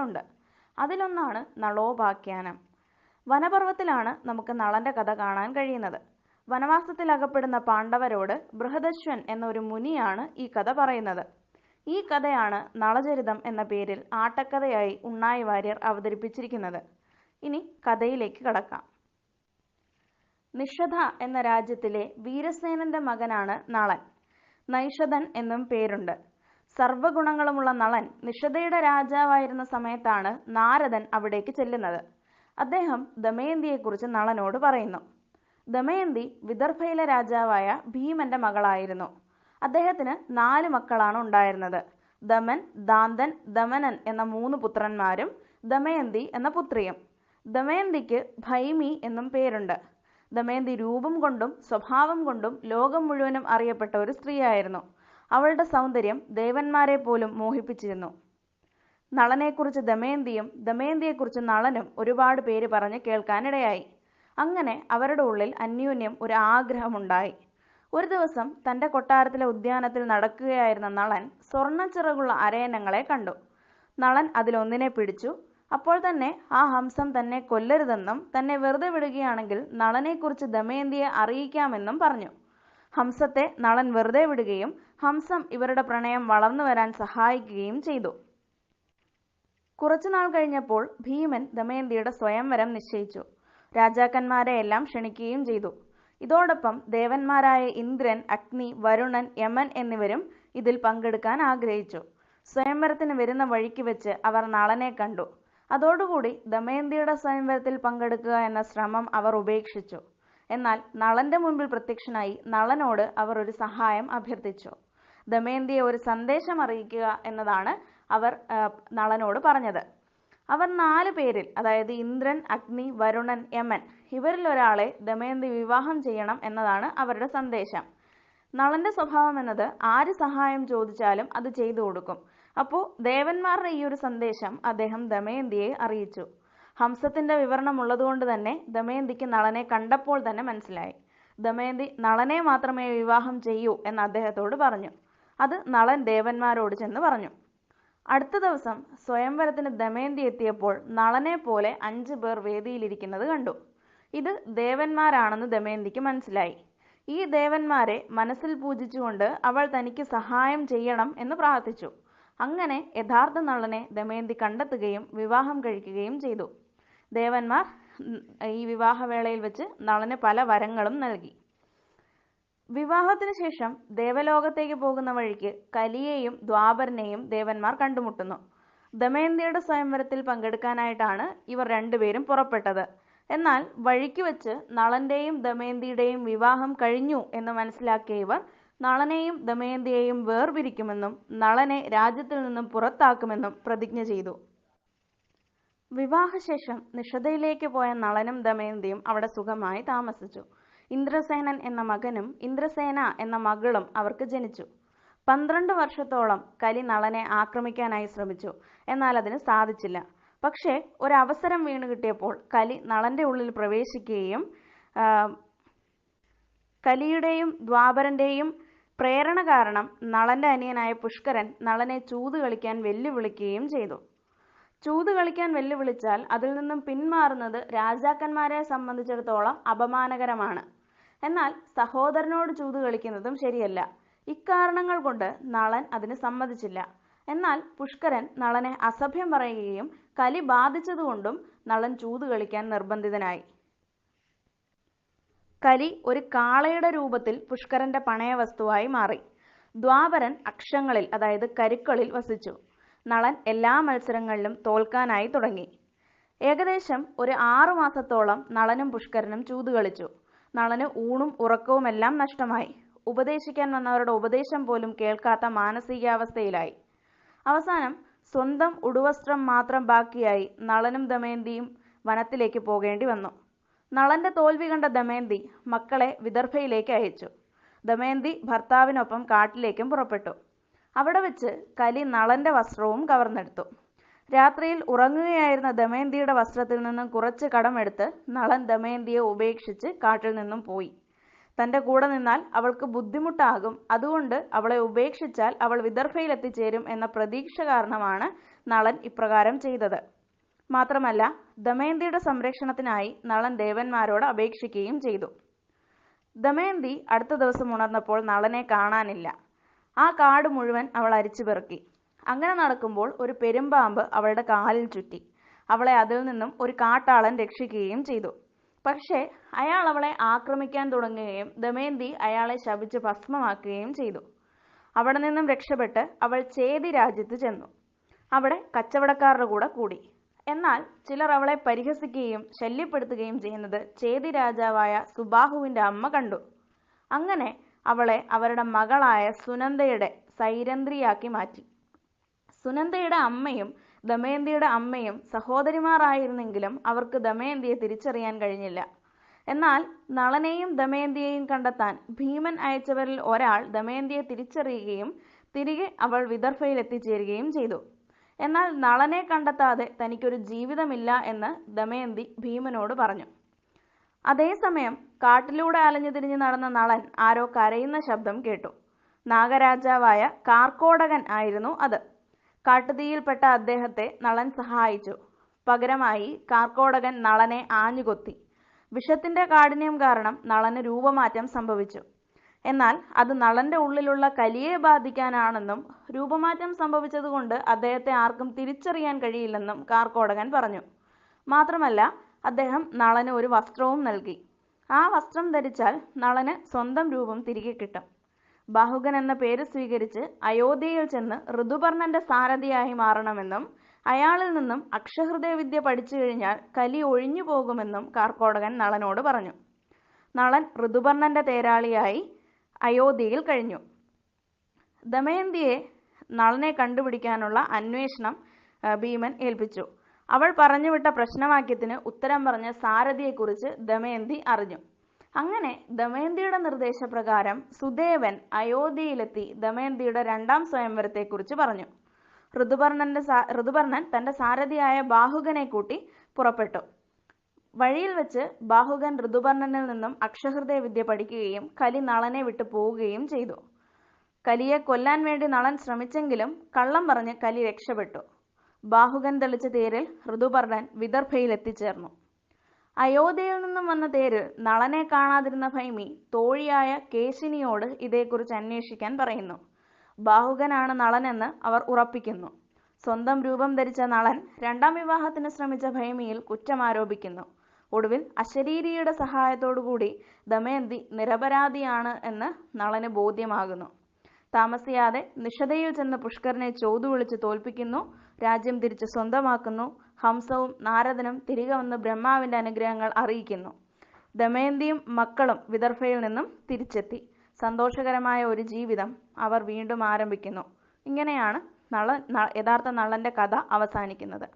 ഉണ്ട്. അതിലൊന്നാണ് നളോപാഖ്യാനം. വനപർവത്തിലാണ് നമുക്ക് നളന്റെ കഥ കാണാൻ കഴിയുന്നത്. വനവാസത്തിൽ അകപ്പെടുന്ന പാണ്ഡവരോട് ബൃഹദശ്വൻ എന്നൊരു മുനിയാണ് ഈ കഥ പറയുന്നത്. ഈ കഥയാണ് നളചരിതം എന്ന പേരിൽ ആട്ടക്കഥയായി ഉണ്ണായി വാര്യർ അവതരിപ്പിച്ചിരിക്കുന്നത്. ഇനി കഥയിലേക്ക് കടക്കാം. നിഷധ എന്ന രാജ്യത്തിലെ വീരസേനന്റെ മകനാണ് നളൻ. നൈഷധൻ എന്നും പേരുണ്ട്. സർവഗുണങ്ങളുമുള്ള നളൻ നിഷധയുടെ രാജാവായിരുന്ന സമയത്താണ് നാരദൻ അവിടേക്ക് ചെല്ലുന്നത്. അദ്ദേഹം ദമയന്തിയെക്കുറിച്ച് നളനോട് പറയുന്നു. ദമയന്തി വിദർഭയിലെ രാജാവായ ഭീമന്റെ മകളായിരുന്നു. അദ്ദേഹത്തിന് നാല് മക്കളാണ് ഉണ്ടായിരുന്നത്. ദമൻ ദാന്തൻ ദമനൻ എന്ന മൂന്ന് പുത്രന്മാരും ദമയന്തി എന്ന പുത്രിയും. ദമയന്തിക്ക് ഭൈമി എന്നും പേരുണ്ട്. ദമയന്തി രൂപം കൊണ്ടും സ്വഭാവം കൊണ്ടും ലോകം മുഴുവനും അറിയപ്പെട്ട ഒരു സ്ത്രീയായിരുന്നു. അവളുടെ സൗന്ദര്യം ദേവന്മാരെ പോലും മോഹിപ്പിച്ചിരുന്നു. നളനെക്കുറിച്ച് ദമയന്തിയും ദമയന്തിയെക്കുറിച്ച് നളനും ഒരുപാട് പേര് പറഞ്ഞ് കേൾക്കാനിടയായി. അങ്ങനെ അവരുടെ ഉള്ളിൽ അന്യോന്യം ഒരു ആഗ്രഹമുണ്ടായി. ഒരു ദിവസം തന്റെ കൊട്ടാരത്തിലെ ഉദ്യാനത്തിൽ നടക്കുകയായിരുന്ന നളൻ സ്വർണ സ്വർണച്ചിറകുള്ള അരയനങ്ങളെ കണ്ടു. നളൻ അതിലൊന്നിനെ പിടിച്ചു. അപ്പോൾ തന്നെ ആ ഹംസം തന്നെ കൊല്ലരുതെന്നും തന്നെ വെറുതെ വിടുകയാണെങ്കിൽ നളനെക്കുറിച്ച് ദമയന്തിയെ അറിയിക്കാമെന്നും പറഞ്ഞു. ഹംസത്തെ നളൻ വെറുതെ വിടുകയും ഹംസം ഇവരുടെ പ്രണയം വളർന്നു വരാൻ സഹായിക്കുകയും ചെയ്തു. കുറച്ചുനാൾ കഴിഞ്ഞപ്പോൾ ഭീമൻ ദമയന്തിയുടെ സ്വയംവരം നിശ്ചയിച്ചു. രാജാക്കന്മാരെ എല്ലാം ക്ഷണിക്കുകയും ചെയ്തു. ഇതോടൊപ്പം ദേവന്മാരായ ഇന്ദ്രൻ അഗ്നി വരുണൻ യമൻ എന്നിവരും ഇതിൽ പങ്കെടുക്കാൻ ആഗ്രഹിച്ചു. സ്വയംവരത്തിന് വരുന്ന വഴിക്ക് വെച്ച് അവർ നളനെ കണ്ടു. അതോടുകൂടി ദമയന്തിയുടെ സ്വയംവരത്തിൽ പങ്കെടുക്കുക എന്ന ശ്രമം അവർ ഉപേക്ഷിച്ചു. എന്നാൽ നളന്റെ മുമ്പിൽ പ്രത്യക്ഷനായി നളനോട് അവർ ഒരു സഹായം അഭ്യർത്ഥിച്ചു. ദമയന്തിയെ ഒരു സന്ദേശം അറിയിക്കുക എന്നതാണ് അവർ നളനോട് പറഞ്ഞത്. അവർ നാല് പേരിൽ അതായത് ഇന്ദ്രൻ അഗ്നി വരുണൻ യമൻ ഇവരിൽ ഒരാളെ ദമയന്തി വിവാഹം ചെയ്യണം എന്നതാണ് അവരുടെ സന്ദേശം. നളന്റെ സ്വഭാവം എന്നത് ആര് സഹായം ചോദിച്ചാലും അത് ചെയ്തു കൊടുക്കും. അപ്പോൾ ദേവന്മാരുടെ ഈ ഒരു സന്ദേശം അദ്ദേഹം ദമയന്തിയെ അറിയിച്ചു. ഹംസത്തിന്റെ വിവരണം ഉള്ളതുകൊണ്ട് തന്നെ ദമയന്തിക്ക് നളനെ കണ്ടപ്പോൾ തന്നെ മനസ്സിലായി. ദമയന്തി നളനെ മാത്രമേ വിവാഹം ചെയ്യൂ എന്ന് അദ്ദേഹത്തോട് പറഞ്ഞു. അത് നളൻ ദേവന്മാരോട് ചെന്ന് പറഞ്ഞു. അടുത്ത ദിവസം സ്വയംവരത്തിന് ദമയന്തി എത്തിയപ്പോൾ നളനെ പോലെ അഞ്ചു പേർ വേദിയിലിരിക്കുന്നത് കണ്ടു. ഇത് ദേവന്മാരാണെന്ന് ദമയന്തിക്ക് മനസ്സിലായി. ഈ ദേവന്മാരെ മനസ്സിൽ പൂജിച്ചുകൊണ്ട് അവൾ തനിക്ക് സഹായം ചെയ്യണം എന്ന് പ്രാർത്ഥിച്ചു. അങ്ങനെ യഥാർത്ഥ നളനെ ദമയന്തി കണ്ടെത്തുകയും വിവാഹം കഴിക്കുകയും ചെയ്തു. ദേവന്മാർ ഈ വിവാഹവേളയിൽ വെച്ച് നളന് പല വരങ്ങളും നൽകി. വിവാഹത്തിന് ശേഷം ദേവലോകത്തേക്ക് പോകുന്ന വഴിക്ക് കലിയെയും ദ്വാപരനെയും ദേവന്മാർ കണ്ടുമുട്ടുന്നു. ദമയന്തിയുടെ സ്വയംവരത്തിൽ പങ്കെടുക്കാനായിട്ടാണ് ഇവർ രണ്ടുപേരും പുറപ്പെട്ടത്. എന്നാൽ വഴിക്ക് വെച്ച് നളന്റെയും ദമയന്തിയുടെയും വിവാഹം കഴിഞ്ഞു എന്ന് മനസ്സിലാക്കിയ ഇവർ നളനെയും ദമയന്തിയെയും വേർപിരിക്കുമെന്നും നളനെ രാജ്യത്തിൽ നിന്നും പുറത്താക്കുമെന്നും പ്രതിജ്ഞ ചെയ്തു. വിവാഹശേഷം നിഷധയിലേക്ക് പോയ നളനും ദമയന്തിയും അവിടെ സുഖമായി താമസിച്ചു. ഇന്ദ്രസേനൻ എന്ന മകനും ഇന്ദ്രസേന എന്ന മകളും അവർക്ക് ജനിച്ചു. പന്ത്രണ്ട് വർഷത്തോളം കലി നളനെ ആക്രമിക്കാനായി ശ്രമിച്ചു. എന്നാൽ അതിന് സാധിച്ചില്ല. പക്ഷേ ഒരവസരം വീണ് കിട്ടിയപ്പോൾ കലി നളന്റെ ഉള്ളിൽ പ്രവേശിക്കുകയും കലിയുടെയും ദ്വാപരന്റെയും പ്രേരണ കാരണം നളന്റെ അനിയനായ പുഷ്കരൻ നളനെ ചൂത് കളിക്കാൻ വെല്ലുവിളിക്കുകയും ചെയ്തു. ചൂത് കളിക്കാൻ വെല്ലുവിളിച്ചാൽ അതിൽ നിന്നും പിന്മാറുന്നത് രാജാക്കന്മാരെ സംബന്ധിച്ചിടത്തോളം അപമാനകരമാണ്. എന്നാൽ സഹോദരനോട് ചൂത് കളിക്കുന്നതും ശരിയല്ല. ഇക്കാരണങ്ങൾ കൊണ്ട് നളൻ അതിന് സമ്മതിച്ചില്ല. എന്നാൽ പുഷ്കരൻ നളനെ അസഭ്യം പറയുകയും കലി ബാധിച്ചതുകൊണ്ടും നളൻ ചൂത് കളിക്കാൻ നിർബന്ധിതനായി. കലി ഒരു കാളയുടെ രൂപത്തിൽ പുഷ്കരന്റെ പണയവസ്തുവായി മാറി. ദ്വാപരൻ അക്ഷങ്ങളിൽ അതായത് കരുക്കളിൽ വസിച്ചു. നളൻ എല്ലാ മത്സരങ്ങളിലും തോൽക്കാനായി തുടങ്ങി. ഏകദേശം ഒരു ആറു മാസത്തോളം നളനും പുഷ്കരനും ചൂത് കളിച്ചു. നളന് ഊണും ഉറക്കവുമെല്ലാം നഷ്ടമായി. ഉപദേശിക്കാൻ വന്നവരുടെ ഉപദേശം പോലും കേൾക്കാത്ത മാനസികാവസ്ഥയിലായി. അവസാനം സ്വന്തം ഉടുവസ്ത്രം മാത്രം ബാക്കിയായി നളനും ദമയന്തിയും വനത്തിലേക്ക് പോകേണ്ടി വന്നു. നളന്റെ തോൽവി കണ്ട ദമയന്തി മക്കളെ വിദർഭയിലേക്ക് അയച്ചു. ദമയന്തി ഭർത്താവിനൊപ്പം കാട്ടിലേക്കും പുറപ്പെട്ടു. അവിടെ വെച്ച് കലി നളന്റെ വസ്ത്രവും കവർന്നെടുത്തു. രാത്രിയിൽ ഉറങ്ങുകയായിരുന്ന ദമയന്തിയുടെ വസ്ത്രത്തിൽ നിന്നും കുറച്ച് കടമെടുത്ത് നളൻ ദമയന്തിയെ ഉപേക്ഷിച്ച് കാട്ടിൽ നിന്നും പോയി. തന്റെ കൂടെ നിന്നാൽ അവൾക്ക് ബുദ്ധിമുട്ടാകും. അതുകൊണ്ട് അവളെ ഉപേക്ഷിച്ചാൽ അവൾ വിദർഭയിൽ എത്തിച്ചേരും എന്ന പ്രതീക്ഷ കാരണമാണ് നളൻ ഇപ്രകാരം ചെയ്തത്. മാത്രമല്ല ദമയന്തിയുടെ സംരക്ഷണത്തിനായി നളൻ ദേവന്മാരോട് അപേക്ഷിക്കുകയും ചെയ്തു. ദമയന്തി അടുത്ത ദിവസം ഉണർന്നപ്പോൾ നളനെ കാണാനില്ല. ആ കാട് മുഴുവൻ അവൾ അരിച്ചു പെറുക്കി. അങ്ങനെ നടക്കുമ്പോൾ ഒരു പെരുമ്പാമ്പ് അവളുടെ കാലിൽ ചുറ്റി. അവളെ അതിൽ നിന്നും ഒരു കാട്ടാളൻ രക്ഷിക്കുകയും ചെയ്തു. പക്ഷേ അയാൾ അവളെ ആക്രമിക്കാൻ തുടങ്ങുകയും ദമയന്തി അയാളെ ശപിച്ച് ഭസ്മമാക്കുകയും ചെയ്തു. അവിടെ നിന്നും രക്ഷപ്പെട്ട് അവൾ ചേതി രാജ്യത്ത് ചെന്നു. അവിടെ കച്ചവടക്കാരുടെ കൂടെ കൂടി. എന്നാൽ ചിലർ അവളെ പരിഹസിക്കുകയും ശല്യപ്പെടുത്തുകയും ചെയ്യുന്നത് ചേതി രാജാവായ സുബാഹുവിന്റെ അമ്മ കണ്ടു. അങ്ങനെ അവളെ അവരുടെ മകളായ സുനന്ദയുടെ സൈരന്ധ്രിയാക്കി മാറ്റി. സുനന്ദയുടെ അമ്മയും ദമയന്തിയുടെ അമ്മയും സഹോദരിമാരായിരുന്നെങ്കിലും അവർക്ക് ദമയന്തിയെ തിരിച്ചറിയാൻ കഴിഞ്ഞില്ല. എന്നാൽ നളനെയും ദമയന്തിയെയും കണ്ടെത്താൻ ഭീമൻ അയച്ചവരിൽ ഒരാൾ ദമയന്തിയെ തിരിച്ചറിയുകയും തിരികെ അവൾ വിദർഭയിൽ എത്തിച്ചേരുകയും ചെയ്തു. എന്നാൽ നളനെ കണ്ടെത്താതെ തനിക്കൊരു ജീവിതമില്ല എന്ന് ദമയന്തി ഭീമനോട് പറഞ്ഞു. അതേസമയം കാട്ടിലൂടെ അലഞ്ഞു തിരിഞ്ഞു നടന്ന നളൻ ആരോ കരയുന്ന ശബ്ദം കേട്ടു. നാഗരാജാവായ കാർക്കോടകൻ ആയിരുന്നു അത്. കാട്ടുതീയിൽപ്പെട്ട അദ്ദേഹത്തെ നളൻ സഹായിച്ചു. പകരമായി കാർക്കോടകൻ നളനെ ആഞ്ഞുകൊത്തി. വിഷത്തിന്റെ കാഠിന്യം കാരണം നളന് രൂപമാറ്റം സംഭവിച്ചു. എന്നാൽ അത് നളന്റെ ഉള്ളിലുള്ള കലിയെ ബാധിക്കാനാണെന്നും രൂപമാറ്റം സംഭവിച്ചതുകൊണ്ട് അദ്ദേഹത്തെ ആർക്കും തിരിച്ചറിയാൻ കഴിയില്ലെന്നും കാർക്കോടകൻ പറഞ്ഞു. മാത്രമല്ല അദ്ദേഹം നളന് ഒരു വസ്ത്രവും നൽകി. ആ വസ്ത്രം ധരിച്ചാൽ നളന് സ്വന്തം രൂപം തിരികെ കിട്ടും. ബാഹുകൻ എന്ന പേര് സ്വീകരിച്ച് അയോധ്യയിൽ ചെന്ന് ഋതുപർണന്റെ സാരഥിയായി മാറണമെന്നും അയാളിൽ നിന്നും അക്ഷഹൃദയ വിദ്യ പഠിച്ചു കഴിഞ്ഞാൽ കലി ഒഴിഞ്ഞു പോകുമെന്നും കാർക്കോടകൻ നളനോട് പറഞ്ഞു. നളൻ ഋതുപർണന്റെ തേരാളിയായി അയോധ്യയിൽ കഴിഞ്ഞു. ദമയന്തിയെ നളനെ കണ്ടുപിടിക്കാനുള്ള അന്വേഷണം ഭീമൻ ഏൽപ്പിച്ചു. അവൾ പറഞ്ഞുവിട്ട പ്രശ്നവാക്യത്തിന് ഉത്തരം പറഞ്ഞ സാരഥിയെക്കുറിച്ച് ദമയന്തി അറിഞ്ഞു. അങ്ങനെ ദമയന്തിയുടെ നിർദ്ദേശപ്രകാരം സുദേവൻ അയോധ്യയിലെത്തി ദമയന്തിയുടെ രണ്ടാം സ്വയംവരത്തെക്കുറിച്ച് പറഞ്ഞു. ഋതുപർണന്റെ ഋതുപർണൻ തന്റെ സാരഥിയായ ബാഹുകനെ കൂട്ടി പുറപ്പെട്ടു. വഴിയിൽ വെച്ച് ബാഹുകൻ ഋതുപർണനിൽ നിന്നും അക്ഷഹൃദയ വിദ്യ പഠിക്കുകയും കലി നളനെ വിട്ടു പോവുകയും ചെയ്തു. കലിയെ കൊല്ലാൻ വേണ്ടി നളൻ ശ്രമിച്ചെങ്കിലും കള്ളം പറഞ്ഞ് കലി രക്ഷപ്പെട്ടു. ബാഹുകൻ തെളിച്ച തേരിൽ ഋതുപർണൻ വിദർഭയിൽ എത്തിച്ചേർന്നു അയോധ്യയിൽ നിന്നും വന്ന തേര് നളനെ കാണാതിരുന്ന ഭൈമി തോഴിയായ കേശിനിയോട് ഇതേക്കുറിച്ച് അന്വേഷിക്കാൻ പറയുന്നു. ബാഹുകനാണ് നളനെന്ന് അവർ ഉറപ്പിക്കുന്നു. സ്വന്തം രൂപം ധരിച്ച നളൻ രണ്ടാം വിവാഹത്തിന് ശ്രമിച്ച ഭൈമിയിൽ കുറ്റം ആരോപിക്കുന്നു. ഒടുവിൽ അശരീരിയുടെ സഹായത്തോടുകൂടി ദമയന്തി നിരപരാധിയാണ് എന്ന് നളന് ബോധ്യമാകുന്നു. താമസിയാതെ നിഷതയിൽ ചെന്ന് പുഷ്കരനെ ചോതു വിളിച്ച് തോൽപ്പിക്കുന്നു രാജ്യം തിരിച്ച് സ്വന്തമാക്കുന്നു ഹംസവും നാരദനും തിരികെ വന്ന് ബ്രഹ്മാവിന്റെ അനുഗ്രഹങ്ങൾ അറിയിക്കുന്നു. ദമയന്തിയും മക്കളും വിദർഭയിൽ നിന്നും തിരിച്ചെത്തി. സന്തോഷകരമായ ഒരു ജീവിതം അവർ വീണ്ടും ആരംഭിക്കുന്നു. ഇങ്ങനെയാണ് നള യഥാർത്ഥ നളന്റെ കഥ അവസാനിക്കുന്നത്.